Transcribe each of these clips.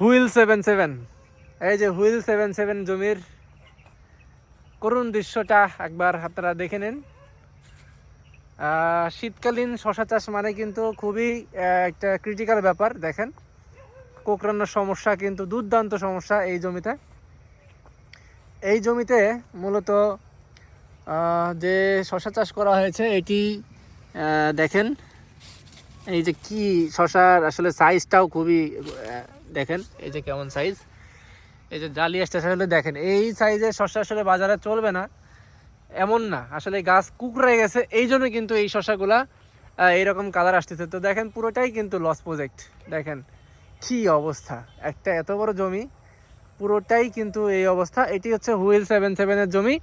Wheel seven seven. এই যে wheel seven seven জমির করুণ দৃশ্যটা একবার আপনারা দেখে নিন। শীতকালীন শশা চাষ মানে কিন্তু খুবই একটা ক্রিটিক্যাল ব্যাপার, দেখেন। কোকড়ানোর সমস্যা কিন্তু, দুর্দান্ত সমস্যা এই জমিতে। এই জমিতে মূলত যে শশা চাষ করা হয়েছে, এটি দেখেন, এই যে কি শশার আসলে সাইজটাও খুবই দেখেন এই যে কেমন সাইজ এই যে জালি আসতে আসলে দেখেন এই সাইজের শশা আসলে বাজারে চলবে না। এমন না আসলে গাছ কুকড়ে গেছে এই জন্য কিন্তু এই শশাগুলা আহ, এইরকম কালার আসতেছে। তো দেখেন পুরোটাই কিন্তু লস প্রজেক্ট দেখেন কি অবস্থা। একটা এত বড় জমি পুরোটাই কিন্তু এই অবস্থা। এটি হচ্ছে হুইল সেভেন সেভেনের জমি।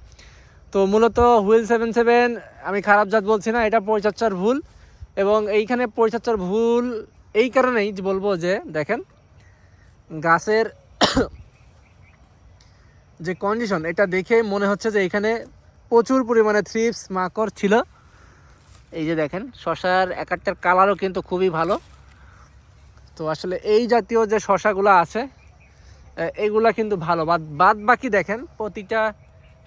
তো মূলত হুইল সেভেন সেভেন আমি খারাপ জাত বলছি না এটা পরিচর্যার ভুল। এবং এইখানে পরিচর্যার ভুল এই কারণেই বলব যে দেখেন গাছের যে কন্ডিশন এটা দেখে মনে হচ্ছে যে এখানে প্রচুর পরিমাণে থ্রিপস মাকড় ছিল। এই যে দেখেন, শশার এক একটার কালারও কিন্তু খুবই ভালো। তো আসলে এই জাতীয় যে শশাগুলো আছে এগুলা কিন্তু ভালো। বাদ বাদ বাকি দেখেন, প্রতিটা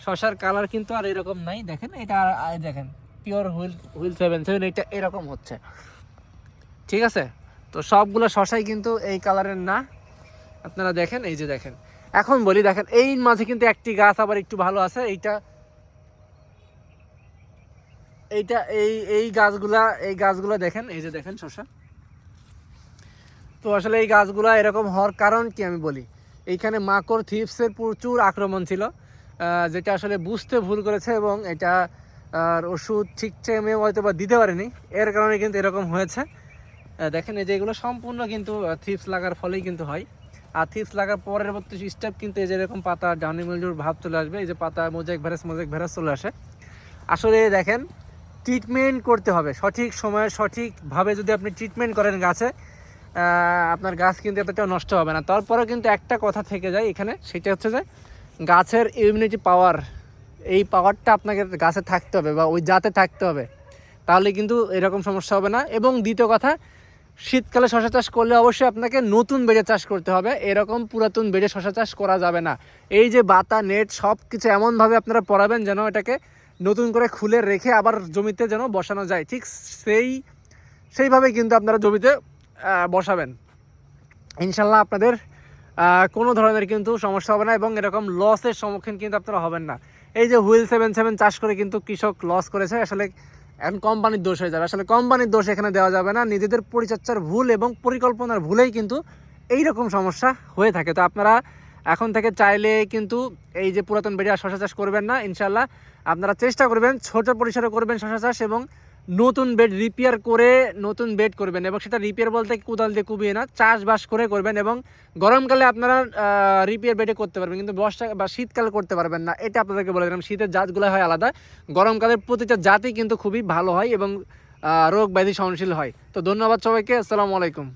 শশার কালার কিন্তু আর এরকম নাই। দেখেন, এটা আর দেখেন pure wheel wheel seven seven এটা এরকম হচ্ছে। ঠিক আছে? তো সবগুলো শশাই কিন্তু এই কালারের না। আপনারা দেখেন, এই যে দেখেন। এখন বলি, দেখেন, এই মাঝে কিন্তু একটি গাছ আবার একটু ভালো আছে, এইটা এইটা, এই এই গাছগুলা, এই গাছগুলো দেখেন, এই যে দেখেন শশা তো আসলে এই গাছগুলা এরকম হওয়ার কারণ কি আমি বলি? এইখানে মাকড় থিপসের প্রচুর আক্রমণ ছিল যেটা আসলে বুঝতে ভুল করেছে এবং এটা, আর ওষুধ ঠিক টাইমে হয়তো বা দিতে পারেনি। এর কারণে কিন্তু এরকম হয়েছে। দেখেন, এই যে এগুলো সম্পূর্ণ কিন্তু থিপস লাগার ফলেই কিন্তু হয়। আর থিপস লাগার পরবর্তী স্টেপ কিন্তু এই যে এরকম পাতা ডাউনি মিলজুর ভাব চলে আসবে, এই যে পাতা মোজাইক ভ্যারাস মোজাইক ভ্যারাস চলে আসে। আসলে দেখেন ট্রিটমেন্ট করতে হবে, সঠিক সময়ে সঠিকভাবে যদি আপনি ট্রিটমেন্ট করেন গাছে আপনার গাছ কিন্তু এতটাও নষ্ট হবে না। তারপরেও কিন্তু একটা কথা থেকে যায় এখানে, সেটা হচ্ছে যে গাছের ইমিউনিটি পাওয়ার এই পাওয়ারটা আপনাকে গাছে থাকতে হবে বা ওই জাতে থাকতে হবে। তাহলে কিন্তু এরকম সমস্যা হবে না। এবং দ্বিতীয় কথা শীতকালে শশা চাষ করলে অবশ্যই আপনাকে নতুন বেডে চাষ করতে হবে। এরকম পুরাতন বেডে শশা চাষ করা যাবে না। এই যে বাতা, নেট সব কিছু এমনভাবে আপনারা পড়াবেন যেন এটাকে নতুন করে খুলে রেখে আবার জমিতে যেন বসানো যায়। ঠিক সেই, সেইভাবে কিন্তু আপনারা জমিতে বসাবেন। ইনশাল্লাহ আপনাদের কোনো ধরনের কিন্তু সমস্যা হবে না এবং এরকম লসের সম্মুখীন কিন্তু আপনারা হবেন না। এই যে হুইল সেভেন সেভেন চাষ করে কিন্তু কৃষক লস করেছে। আসলে এখন কোম্পানির দোষ হয়ে যাবে। আসলে কোম্পানির দোষ এখানে দেওয়া যাবে না। নিজেদের পরিচর্চার ভুল এবং পরিকল্পনার ভুলেই কিন্তু এই রকম সমস্যা হয়ে থাকে। তো আপনারা এখন থেকে চাইলে কিন্তু এই যে পুরাতন আর শশা চাষ করবেন না ইনশাল্লাহ আপনারা চেষ্টা করবেন, ছোট পরিসরে করবেন শশা চাষ এবং নতুন বেড রিপেয়ার করে নতুন বেড করবেন এবং সেটা রিপেয়ার বলতে কোদাল দিয়ে কুবিয়ে না, চাষবাস করে করবেন এবং গরমকালে আপনারা রিপেয়ার বেডে করতে পারবেন কিন্তু বর্ষা বা শীতকালে করতে পারবেন না। এটা আপনাদেরকে বলে দিলাম, শীতের জাতগুলো হয় আলাদা, গরমকালের প্রতিটা জাতই কিন্তু খুবই ভালো হয় এবং রোগ ব্যাধি সহনশীল হয়। তো ধন্যবাদ সবাইকে, আসসালামু আলাইকুম।